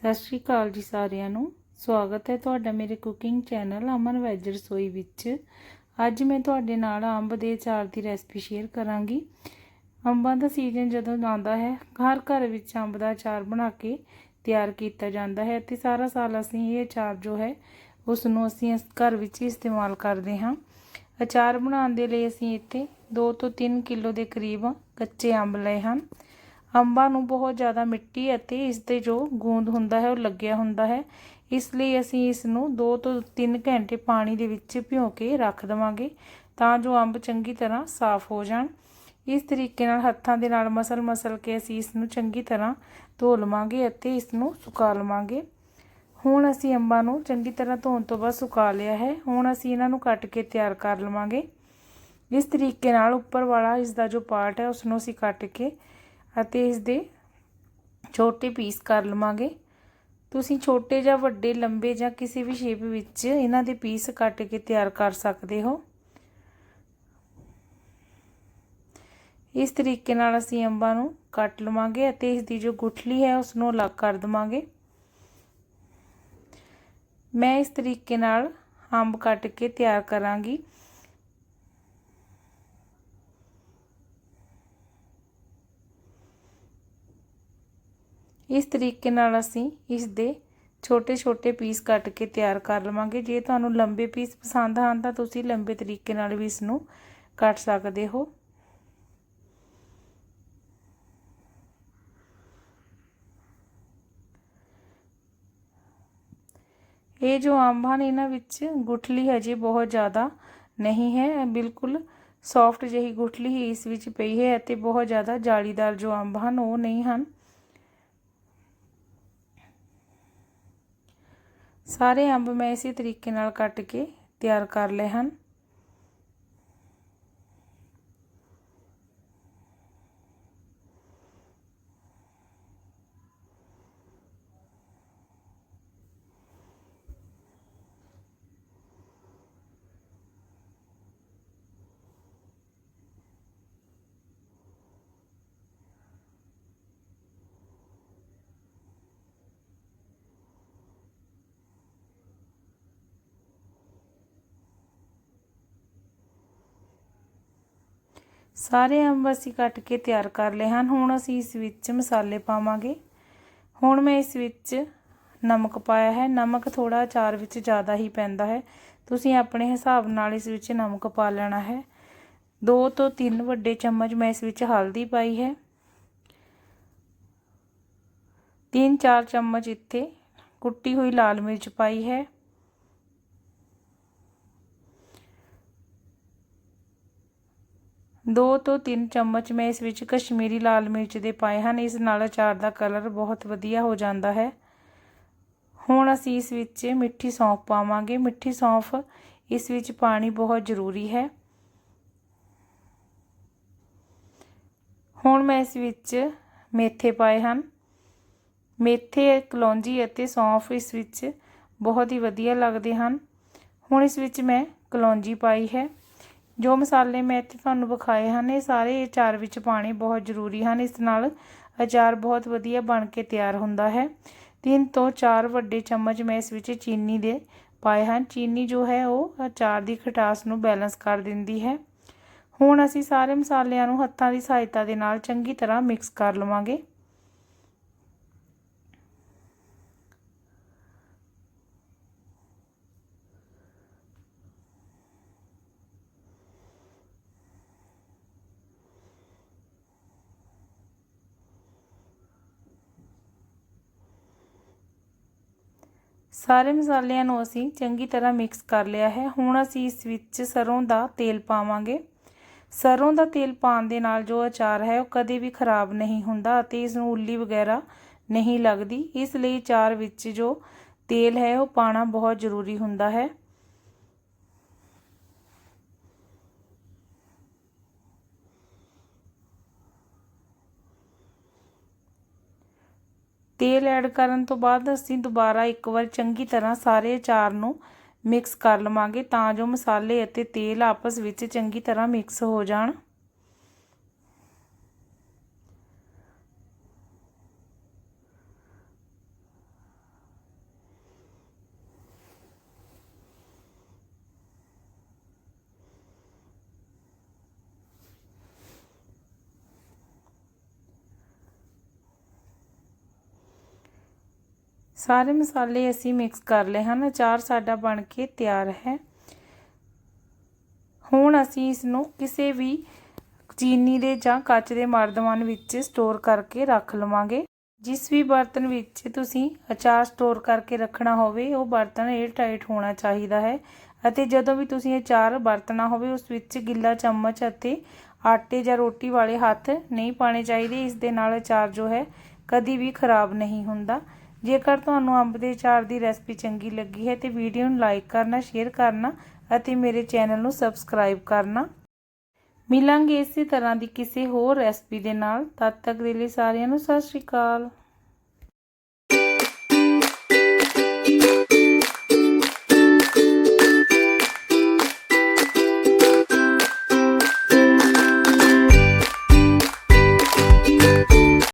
ਸਤਿ ਸ਼੍ਰੀ ਅਕਾਲ ਜੀ ਸਾਰਿਆਂ ਨੂੰ। ਸਵਾਗਤ ਹੈ ਤੁਹਾਡਾ ਮੇਰੇ ਕੁਕਿੰਗ ਚੈਨਲ ਅਮਨ ਵੈਜ ਰਸੋਈ ਵਿੱਚ। ਅੱਜ ਮੈਂ ਤੁਹਾਡੇ ਨਾਲ ਅੰਬ ਦੇ ਅਚਾਰ ਦੀ ਰੈਸਪੀ ਸ਼ੇਅਰ ਕਰਾਂਗੀ। ਅੰਬਾਂ ਦਾ ਸੀਜ਼ਨ ਜਦੋਂ ਆਉਂਦਾ ਹੈ, ਹਰ ਘਰ ਵਿੱਚ ਅੰਬ ਦਾ ਅਚਾਰ ਬਣਾ ਕੇ ਤਿਆਰ ਕੀਤਾ ਜਾਂਦਾ ਹੈ ਤੇ ਸਾਰਾ ਸਾਲ ਅਸੀਂ ਇਹ ਅਚਾਰ ਜੋ ਹੈ ਉਸ ਨੂੰ ਅਸੀਂ ਇਸ ਘਰ ਵਿੱਚ ਇਸਤੇਮਾਲ ਕਰਦੇ ਹਾਂ। ਅਚਾਰ ਬਣਾਉਣ ਦੇ ਲਈ ਅਸੀਂ ਇੱਥੇ 2 ਤੋਂ 3 ਕਿਲੋ ਦੇ ਕਰੀਬ ਕੱਚੇ ਅੰਬ ਲਏ ਹਨ। ਅੰਬਾਂ ਨੂੰ ਬਹੁਤ ਜ਼ਿਆਦਾ ਮਿੱਟੀ ਅਤੇ ਇਸ ਦੇ ਜੋ ਗੂੰਦ ਹੁੰਦਾ ਹੈ, ਉਹ ਲੱਗਿਆ ਹੁੰਦਾ ਹੈ। ਇਸ ਲਈ ਅਸੀਂ ਇਸ ਨੂੰ 2 ਤੋਂ 3 ਘੰਟੇ ਪਾਣੀ ਦੇ ਵਿੱਚ ਭਿਓ ਕੇ ਰੱਖ ਦਵਾਂਗੇ ਤਾਂ ਜੋ ਅੰਬ ਚੰਗੀ ਤਰ੍ਹਾਂ ਸਾਫ਼ ਹੋ ਜਾਣ। ਇਸ ਤਰੀਕੇ ਨਾਲ ਹੱਥਾਂ ਦੇ ਨਾਲ ਮਸਲ ਮਸਲ ਕੇ ਅਸੀਂ ਇਸ ਨੂੰ ਚੰਗੀ ਤਰ੍ਹਾਂ ਧੋ ਲਵਾਂਗੇ ਅਤੇ ਇਸ ਨੂੰ ਸੁਕਾ ਲਵਾਂਗੇ। ਹੁਣ ਅਸੀਂ ਅੰਬਾਂ ਨੂੰ ਚੰਗੀ ਤਰ੍ਹਾਂ ਧੋਣ ਤੋਂ ਬਾਅਦ ਸੁਕਾ ਲਿਆ ਹੈ। ਹੁਣ ਅਸੀਂ ਇਹਨਾਂ ਨੂੰ ਕੱਟ ਕੇ ਤਿਆਰ ਕਰ ਲਵਾਂਗੇ। ਇਸ ਤਰੀਕੇ ਨਾਲ ਉੱਪਰ ਵਾਲਾ ਇਸ ਦਾ ਜੋ ਪਾਰਟ ਹੈ ਉਸ ਨੂੰ ਅਸੀਂ ਕੱਟ ਕੇ ਅਤੇ ਇਸ ਦੇ ਛੋਟੇ ਪੀਸ ਕਰ ਲਵਾਂਗੇ। ਤੁਸੀਂ ਛੋਟੇ ਜਾਂ ਵੱਡੇ, ਲੰਬੇ ਜਾਂ ਕਿਸੇ ਵੀ ਸ਼ੇਪ ਵਿੱਚ ਇਹਨਾਂ ਦੇ ਪੀਸ ਕੱਟ ਕੇ ਤਿਆਰ ਕਰ ਸਕਦੇ ਹੋ। ਇਸ ਤਰੀਕੇ ਨਾਲ ਅਸੀਂ ਅੰਬਾਂ ਨੂੰ ਕੱਟ ਲਵਾਂਗੇ ਅਤੇ ਇਸ ਦੀ ਜੋ ਗੁਠਲੀ ਹੈ ਉਸ ਨੂੰ ਅਲੱਗ ਕਰ ਦਵਾਂਗੇ। ਮੈਂ ਇਸ ਤਰੀਕੇ ਨਾਲ ਅੰਬ ਕੱਟ ਕੇ ਤਿਆਰ ਕਰਾਂਗੀ। ਇਸ ਤਰੀਕੇ ਨਾਲ ਅਸੀਂ ਇਸ ਦੇ ਛੋਟੇ ਛੋਟੇ ਪੀਸ ਕੱਟ ਕੇ ਤਿਆਰ ਕਰ ਲਵਾਂਗੇ। ਜੇ ਤੁਹਾਨੂੰ ਲੰਬੇ ਪੀਸ ਪਸੰਦ ਹਨ ਤਾਂ ਤੁਸੀਂ ਲੰਬੇ ਤਰੀਕੇ ਨਾਲ ਵੀ ਇਸ ਨੂੰ ਕੱਟ ਸਕਦੇ ਹੋ। ਇਹ ਜੋ ਅੰਬ ਹਨ, ਇਹਨਾਂ ਵਿੱਚ ਗੁਠਲੀ ਹਜੇ ਬਹੁਤ ਜ਼ਿਆਦਾ ਨਹੀਂ ਹੈ। ਬਿਲਕੁਲ ਸੌਫਟ ਜਿਹੀ ਗੁਠਲੀ ਹੀ ਇਸ ਵਿੱਚ ਪਈ ਹੈ ਅਤੇ ਬਹੁਤ ਜ਼ਿਆਦਾ ਜਾਲੀਦਾਰ ਜੋ ਅੰਬ ਹਨ, ਉਹ ਨਹੀਂ ਹਨ। ਸਾਰੇ ਅੰਬ ਮੈਂ ਇਸੇ ਤਰੀਕੇ ਨਾਲ ਕੱਟ ਕੇ ਤਿਆਰ ਕਰ ਲਏ ਹਨ। ਸਾਰੇ ਅੰਬ ਅਸੀਂ ਕੱਟ ਕੇ ਤਿਆਰ ਕਰ ਲਏ ਹਨ। ਹੁਣ ਅਸੀਂ ਇਸ ਵਿੱਚ ਮਸਾਲੇ ਪਾਵਾਂਗੇ। ਹੁਣ ਮੈਂ ਇਸ ਵਿੱਚ ਨਮਕ ਪਾਇਆ ਹੈ। ਨਮਕ ਥੋੜਾ ਅਚਾਰ ਵਿੱਚ ਜ਼ਿਆਦਾ ਹੀ ਪੈਂਦਾ ਹੈ। ਤੁਸੀਂ ਆਪਣੇ ਹਿਸਾਬ ਨਾਲ ਇਸ ਵਿੱਚ ਨਮਕ ਪਾ ਲੈਣਾ ਹੈ। 2 ਤੋਂ 3 ਵੱਡੇ ਚਮਚ ਮੈਂ ਇਸ ਵਿੱਚ ਹਲਦੀ ਪਾਈ ਹੈ। 3-4 ਚਮਚ ਇੱਥੇ ਕੁੱਟੀ ਹੋਈ ਲਾਲ ਮਿਰਚ ਪਾਈ ਹੈ। ਦੋ ਤੋਂ ਤਿੰਨ ਚਮਚ ਮੈਂ ਇਸ ਵਿੱਚ ਕਸ਼ਮੀਰੀ ਲਾਲ ਮਿਰਚ ਦੇ ਪਾਏ ਹਨ। ਇਸ ਨਾਲ ਅਚਾਰ ਦਾ ਕਲਰ ਬਹੁਤ ਵਧੀਆ ਹੋ ਜਾਂਦਾ ਹੈ। ਹੁਣ ਅਸੀਂ ਇਸ ਵਿੱਚ ਮਿੱਠੀ ਸੌਂਫ ਪਾਵਾਂਗੇ। ਮਿੱਠੀ ਸੌਂਫ ਇਸ ਵਿੱਚ ਪਾਣੀ ਬਹੁਤ ਜ਼ਰੂਰੀ ਹੈ। ਹੁਣ ਮੈਂ ਇਸ ਵਿੱਚ ਮੇਥੇ ਪਾਏ ਹਨ। ਮੇਥੇ, ਕਲੌਂਜੀ ਅਤੇ ਸੌਂਫ ਇਸ ਵਿੱਚ ਬਹੁਤ ਹੀ ਵਧੀਆ ਲੱਗਦੇ ਹਨ। ਹੁਣ ਇਸ ਵਿੱਚ ਮੈਂ ਕਲੌਂਜੀ ਪਾਈ ਹੈ। ਜੋ ਮਸਾਲੇ ਮੈਂ ਇੱਥੇ ਤੁਹਾਨੂੰ ਵਿਖਾਏ ਹਨ, ਇਹ ਸਾਰੇ ਅਚਾਰ ਵਿੱਚ ਪਾਣੇ ਬਹੁਤ ਜ਼ਰੂਰੀ ਹਨ। ਇਸ ਨਾਲ ਅਚਾਰ ਬਹੁਤ ਵਧੀਆ ਬਣ ਕੇ ਤਿਆਰ ਹੁੰਦਾ ਹੈ। ਤਿੰਨ ਤੋਂ ਚਾਰ ਵੱਡੇ ਚਮਚ ਮੈਂ ਇਸ ਵਿੱਚ ਚੀਨੀ ਦੇ ਪਾਏ ਹਨ। ਚੀਨੀ ਜੋ ਹੈ, ਉਹ ਅਚਾਰ ਦੀ ਖਟਾਸ ਨੂੰ ਬੈਲੈਂਸ ਕਰ ਦਿੰਦੀ ਹੈ। ਹੁਣ ਅਸੀਂ ਸਾਰੇ ਮਸਾਲਿਆਂ ਨੂੰ ਹੱਥਾਂ ਦੀ ਸਹਾਇਤਾ ਦੇ ਨਾਲ ਚੰਗੀ ਤਰ੍ਹਾਂ ਮਿਕਸ ਕਰ ਲਵਾਂਗੇ। ਸਾਰੇ ਮਸਾਲਿਆਂ ਨੂੰ ਅਸੀਂ ਚੰਗੀ ਤਰ੍ਹਾਂ ਮਿਕਸ ਕਰ ਲਿਆ ਹੈ। ਹੁਣ ਅਸੀਂ ਇਸ ਵਿੱਚ ਸਰੋਂ ਦਾ ਤੇਲ ਪਾਵਾਂਗੇ। ਸਰੋਂ ਦਾ ਤੇਲ ਪਾਉਣ ਦੇ ਨਾਲ ਜੋ ਅਚਾਰ ਹੈ, ਉਹ ਕਦੇ ਵੀ ਖਰਾਬ ਨਹੀਂ ਹੁੰਦਾ ਅਤੇ ਇਸ ਨੂੰ ਉੱਲੀ ਵਗੈਰਾ ਨਹੀਂ ਲੱਗਦੀ। ਇਸ ਲਈ ਅਚਾਰ ਵਿੱਚ ਜੋ ਤੇਲ ਹੈ, ਉਹ ਪਾਣਾ ਬਹੁਤ ਜ਼ਰੂਰੀ ਹੁੰਦਾ ਹੈ। ਤੇਲ ਐਡ ਕਰਨ ਤੋਂ ਬਾਅਦ ਅਸੀਂ ਦੁਬਾਰਾ ਇੱਕ ਵਾਰ ਚੰਗੀ ਤਰ੍ਹਾਂ ਸਾਰੇ ਅਚਾਰ ਨੂੰ ਮਿਕਸ ਕਰ ਲਵਾਂਗੇ ਤਾਂ ਜੋ ਮਸਾਲੇ ਅਤੇ ਤੇਲ ਆਪਸ ਵਿੱਚ ਚੰਗੀ ਤਰ੍ਹਾਂ ਮਿਕਸ ਹੋ ਜਾਣ। ਸਾਰੇ ਮਸਾਲੇ ਅਸੀਂ ਮਿਕਸ ਕਰ ਲਏ ਹਨ, ਅਚਾਰ ਸਾਡਾ ਬਣ ਕੇ ਤਿਆਰ ਹੈ। ਹੁਣ ਅਸੀਂ ਇਸ ਨੂੰ ਕਿਸੇ ਵੀ ਚੀਨੀ ਦੇ ਜਾਂ ਕੱਚ ਦੇ ਮਰਦਮਾਨ ਵਿੱਚ ਸਟੋਰ ਕਰਕੇ ਰੱਖ ਲਵਾਂਗੇ। ਜਿਸ ਵੀ ਬਰਤਨ ਵਿੱਚ ਤੁਸੀਂ ਅਚਾਰ ਸਟੋਰ ਕਰਕੇ ਰੱਖਣਾ ਹੋਵੇ, ਉਹ ਬਰਤਨ 에ਅਰ ਟਾਈਟ ਹੋਣਾ ਚਾਹੀਦਾ ਹੈ ਅਤੇ ਜਦੋਂ ਵੀ ਤੁਸੀਂ ਅਚਾਰ ਵਰਤਣਾ ਹੋਵੇ, ਉਸ ਵਿੱਚ ਗਿੱਲਾ ਚਮਚ ਅਤੇ ਆਟੇ ਜਾਂ ਰੋਟੀ ਵਾਲੇ ਹੱਥ ਨਹੀਂ ਪਾਣੇ ਚਾਹੀਦੇ। ਇਸ ਦੇ ਨਾਲ ਅਚਾਰ ਜੋ ਹੈ, ਕਦੀ ਵੀ ਖਰਾਬ ਨਹੀਂ ਹੁੰਦਾ। ਜੇਕਰ ਤੁਹਾਨੂੰ ਅੰਬ ਦੇ ਚਾਰ ਦੀ ਰੈਸਪੀ ਚੰਗੀ ਲੱਗੀ ਹੈ ਤੇ ਵੀਡੀਓ ਨੂੰ ਲਾਈਕ ਕਰਨਾ, ਸ਼ੇਅਰ ਕਰਨਾ ਅਤੇ ਮੇਰੇ ਚੈਨਲ ਨੂੰ ਸਬਸਕ੍ਰਾਈਬ ਕਰਨਾ। ਮਿਲਾਂਗੇ ਇਸੇ ਤਰ੍ਹਾਂ ਦੀ ਕਿਸੇ ਹੋਰ ਰੈਸਪੀ ਦੇ ਨਾਲ। ਤਦ ਤੱਕ ਦੇ ਲਈ ਸਾਰਿਆਂ ਨੂੰ ਸਤਿ ਸ਼੍ਰੀ ਅਕਾਲ।